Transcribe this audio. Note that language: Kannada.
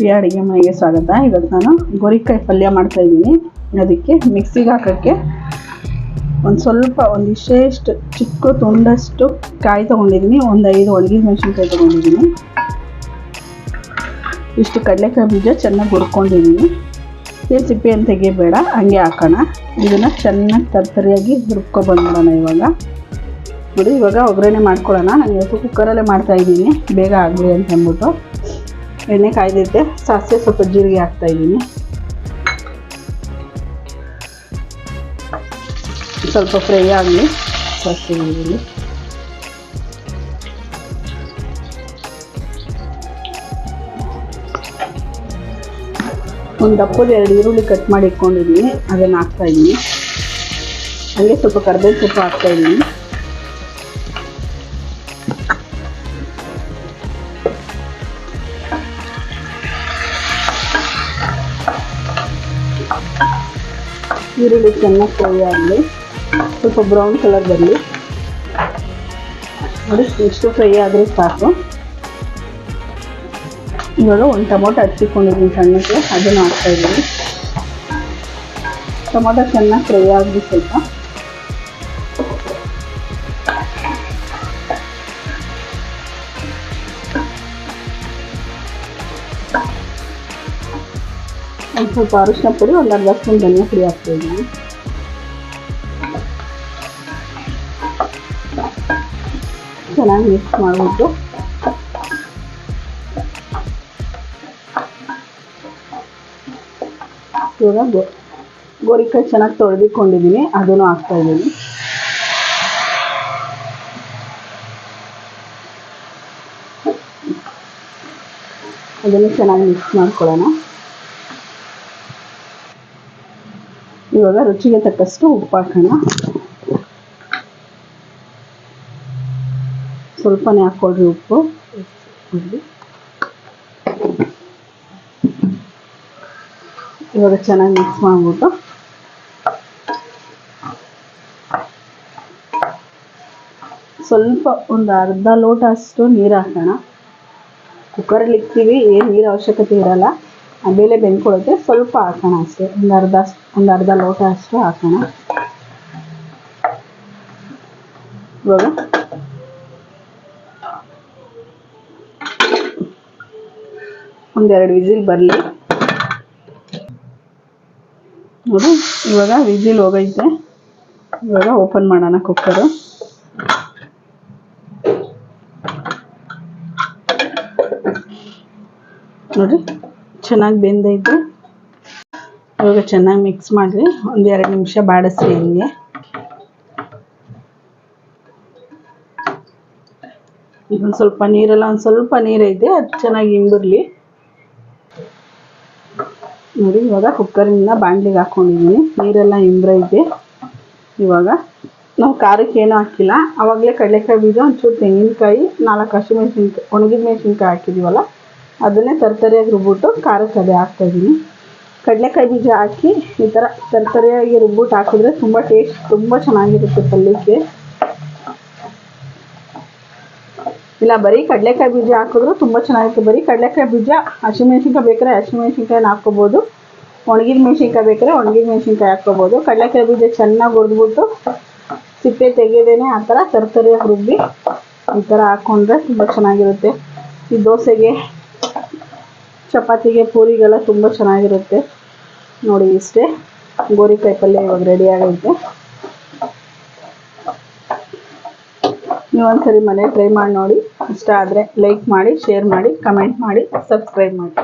ಪ್ರಿಯ ಅಡುಗೆ ಮನೆಗೆ ಸ್ವಾಗತ. ಇವತ್ತು ನಾನು ಗೋರಿಕಾಯಿ ಪಲ್ಯ ಮಾಡ್ತಾ ಇದ್ದೀನಿ. ಅದಕ್ಕೆ ಮಿಕ್ಸಿಗೆ ಹಾಕೋಕ್ಕೆ ಒಂದು ಸ್ವಲ್ಪ ಒಂದು ಇಷ್ಟೇಷ್ಟು ಚಿಕ್ಕ ತುಂಡಷ್ಟು ಕಾಯಿ ತೊಗೊಂಡಿದ್ದೀನಿ. ಒಂದು ಐದು ಒಣಗಿದ ಮೆಣಸಿನ್ಕಾಯಿ ತೊಗೊಂಡಿದ್ದೀನಿ. ಇಷ್ಟು ಕಡಲೆಕಾಯಿ ಬೀಜ ಚೆನ್ನಾಗಿ ಹುರ್ಕೊಂಡಿದ್ದೀನಿ. ಏನು ಸಿಪ್ಪೆ ಏನು ತೆಗಿಬೇಡ, ಹಂಗೆ ಹಾಕೋಣ. ಇದನ್ನು ಚೆನ್ನಾಗಿ ತರ್ತರಿಯಾಗಿ ಹುರ್ಕೊಬಂದ್ಬಿಡೋಣ ಇವಾಗ. ಬಿಡಿ, ಇವಾಗ ಒಗ್ಗರಣೆ ಮಾಡ್ಕೊಳ್ಳೋಣ. ನಾನು ಇವತ್ತು ಕುಕ್ಕರಲ್ಲೇ ಮಾಡ್ತಾಯಿದ್ದೀನಿ ಬೇಗ ಆಗಲಿ ಅಂತ ಅಂದ್ಬಿಟ್ಟು. ಎಣ್ಣೆ ಕಾಯ್ದಿದ್ದೆ. ಸಾಸಿವೆ ಸ್ವಲ್ಪ ಜೀರಿಗೆ ಹಾಕ್ತಾ ಇದ್ದೀನಿ. ಸ್ವಲ್ಪ ಫ್ರೈ ಆಗಲಿ ಸಾಸಿವೆ ಒಂದು ದಪ್ಪದ ಎರಡು ಈರುಳ್ಳಿ ಕಟ್ ಮಾಡಿ ಇಟ್ಕೊಂಡಿದ್ದೀನಿ. ಅದನ್ನು ಹಾಕ್ತಾ ಇದ್ದೀನಿ. ಹಾಗೆ ಸ್ವಲ್ಪ ಕರ್ಬೇವು ಸೊಪ್ಪು ಹಾಕ್ತಾ ಈರುಳ್ಳಿ ಚೆನ್ನಾಗಿ ಫ್ರೈ ಆಗಲಿ ಸ್ವಲ್ಪ ಬ್ರೌನ್ ಕಲರ್ ಬರಲಿ ನೋಡಿ ಎಷ್ಟು ಫ್ರೈ ಆದರೆ ಸಾಕು ಇವಾಗ ಒಂದು ಟೊಮೊಟೊ ಹಚ್ಚಿಕೊಂಡಿದ್ದೀನಿ ಸಣ್ಣಕ್ಕೆ ಅದನ್ನು ಹಾಕ್ತಾ ಇದ್ದೀನಿ ಟೊಮೊಟೊ ಚೆನ್ನಾಗಿ ಫ್ರೈ ಆಗಲಿ ಸ್ವಲ್ಪ ಒಂದು ಸ್ವಲ್ಪ ಅರಿಶಿನ ಪುಡಿ ಒಂದು ಅರ್ಧ ಸ್ಪೂನ್ ಧನಿಯಾ ಪುಡಿ ಚೆನ್ನಾಗಿ ಮಿಕ್ಸ್ ಮಾಡಿಬಿಟ್ಟು ಇವಾಗ ಗೋರಿಕಾಯಿ ಚೆನ್ನಾಗಿ ತೊಳೆದಿಕೊಂಡಿದ್ದೀನಿ ಅದನ್ನು ಹಾಕ್ತಾ ಇದ್ದೀನಿ ಅದನ್ನು ಚೆನ್ನಾಗಿ ಮಿಕ್ಸ್ ಮಾಡ್ಕೊಳ್ಳೋಣ ಇವಾಗ ರುಚಿಗೆ ತಕ್ಕಷ್ಟು ಉಪ್ಪು ಹಾಕೋಣ. ಸ್ವಲ್ಪನೇ ಹಾಕ್ಕೊಳ್ರಿ ಉಪ್ಪು. ಇವಾಗ ಚೆನ್ನಾಗಿ ಮಿಕ್ಸ್ ಮಾಡ್ಬಿಟ್ಟು. ಸ್ವಲ್ಪ ಒಂದು ಅರ್ಧ ಲೋಟ ಅಷ್ಟು ನೀರು ಹಾಕೋಣ. ಕುಕ್ಕರಲ್ಲಿ ಇಕ್ತೀವಿ, ಏನು ನೀರು ಅವಶ್ಯಕತೆ ಇರಲ್ಲ. ಆಮೇಲೆ ಬೆಂದ್ಕೊಳುತ್ತೆ ಸ್ವಲ್ಪ ಹಾಕೋಣ ಅಷ್ಟೇ. ಒಂದು ಅರ್ಧ ಒಂದು ಅರ್ಧ ಲೋಟ ಅಷ್ಟು ಹಾಕೋಣ. ಇವಾಗ ಒಂದೆರಡು ವಿಸಿಲ್ ಬರಲಿ. ನೋಡಿ, ಇವಾಗ ವಿಸಿಲ್ ಹೋಗೈತೆ. ಇವಾಗ ಓಪನ್ ಮಾಡೋಣ ಕುಕ್ಕರು ನೋಡಿ, ಚೆನ್ನಾಗಿ ಬೆಂದೈತೆ. ಇವಾಗ ಚೆನ್ನಾಗಿ ಮಿಕ್ಸ್ ಮಾಡಿ ಒಂದು ಎರಡು ನಿಮಿಷ ಬಾಡಿಸ್ರಿ ಹಂಗೆ. ಒಂದು ಸ್ವಲ್ಪ ನೀರೆಲ್ಲ, ಒಂದು ಸ್ವಲ್ಪ ನೀರೈತೆ ಅದು ಚೆನ್ನಾಗಿ ಹಿಂಬಿರಲಿ ನೋಡಿ, ಇವಾಗ ಕುಕ್ಕರಿಂದ ಬಾಣಲಿಗೆ ಹಾಕ್ಕೊಂಡಿದ್ದೀನಿ ನೀರೆಲ್ಲ ಇಂಬ್ರೈತೆ ಇವಾಗ ನಾವು ಖಾರಕ್ಕೆ ಏನೂ ಹಾಕಿಲ್ಲ. ಆವಾಗಲೇ ಕಡಲೆಕಾಯಿ ಬೀಜ, ಒಂಚೂರು ತೆಂಗಿನಕಾಯಿ, ನಾಲ್ಕು ಹಸಿಮೆಣಸಿನ್ಕಾಯಿ ಒಣಗಿದ ಮೆಣಸಿನ್ಕಾಯಿ ಹಾಕಿದ್ದೀವಲ್ಲ ಅದನ್ನೇ ತರಕಾರಿಯಾಗಿ ರುಬ್ಬಿಟ್ಟು ಖಾರಕ್ಕೆ ಅದೇ ಹಾಕ್ತಾಯಿದ್ದೀನಿ ಕಡಲೆಕಾಯಿ ಬೀಜ ಹಾಕಿ ಈ ಥರ ತರಕಾರಿಯಾಗಿ ರುಬ್ಬಿಟ್ಟು ಹಾಕಿದ್ರೆ ತುಂಬ ಟೇಸ್ಟ್ ತುಂಬ ಚೆನ್ನಾಗಿರುತ್ತೆ ಪಲ್ಯಕ್ಕೆ. ಇಲ್ಲ, ಬರೀ ಕಡಲೆಕಾಯಿ ಬೀಜ ಹಾಕಿದ್ರು ತುಂಬ ಚೆನ್ನಾಗಿರುತ್ತೆ. ಬರೀ ಕಡಲೆಕಾಯಿ ಬೀಜ, ಹಸಿಮೆಣ್ಸಿನ್ಕಾಯಿ ಬೇಕಾದ್ರೆ ಹಸಿಮೆಣ್ಸಿನ್ಕಾಯಿನ ಹಾಕ್ಕೋಬೋದು. ಒಣಗಿದ ಮೆಣ್ಸಿನ್ಕಾಯಿ ಬೇಕಾದ್ರೆ ಒಣಗಿದ ಮೆಣ್ಸಿನ್ಕಾಯಿ ಹಾಕ್ಕೋಬೋದು. ಕಡಲೆಕಾಯಿ ಬೀಜ ಚೆನ್ನಾಗಿ ಹುರಿದ್ಬಿಟ್ಟು ಸಿಪ್ಪೆ ತೆಗೆದೇನೆ ಆ ಥರ ತರ್ತರಿಯಾಗಿ ರುಬ್ಬಿ ಈ ಥರ ಹಾಕ್ಕೊಂಡ್ರೆ ತುಂಬ ಚೆನ್ನಾಗಿರುತ್ತೆ. ಈ ದೋಸೆಗೆ ಚಪಾತಿಗೆ ಪೂರಿಗೆಲ್ಲ ತುಂಬ ಚೆನ್ನಾಗಿರುತ್ತೆ. ನೋಡಿ ಇಷ್ಟೇ. ಗೋರಿಕಾಯಿ ಪಲ್ಯ ಇವಾಗ ರೆಡಿ ಆಗೈತೆ. ನೀವೊಂದ್ಸರಿ ಮನೆ ಟ್ರೈ ಮಾಡಿ ನೋಡಿ. ಇಷ್ಟ ಆದರೆ ಲೈಕ್ ಮಾಡಿ ಶೇರ್ ಮಾಡಿ ಕಮೆಂಟ್ ಮಾಡಿ ಸಬ್ಸ್ಕ್ರೈಬ್ ಮಾಡಿ.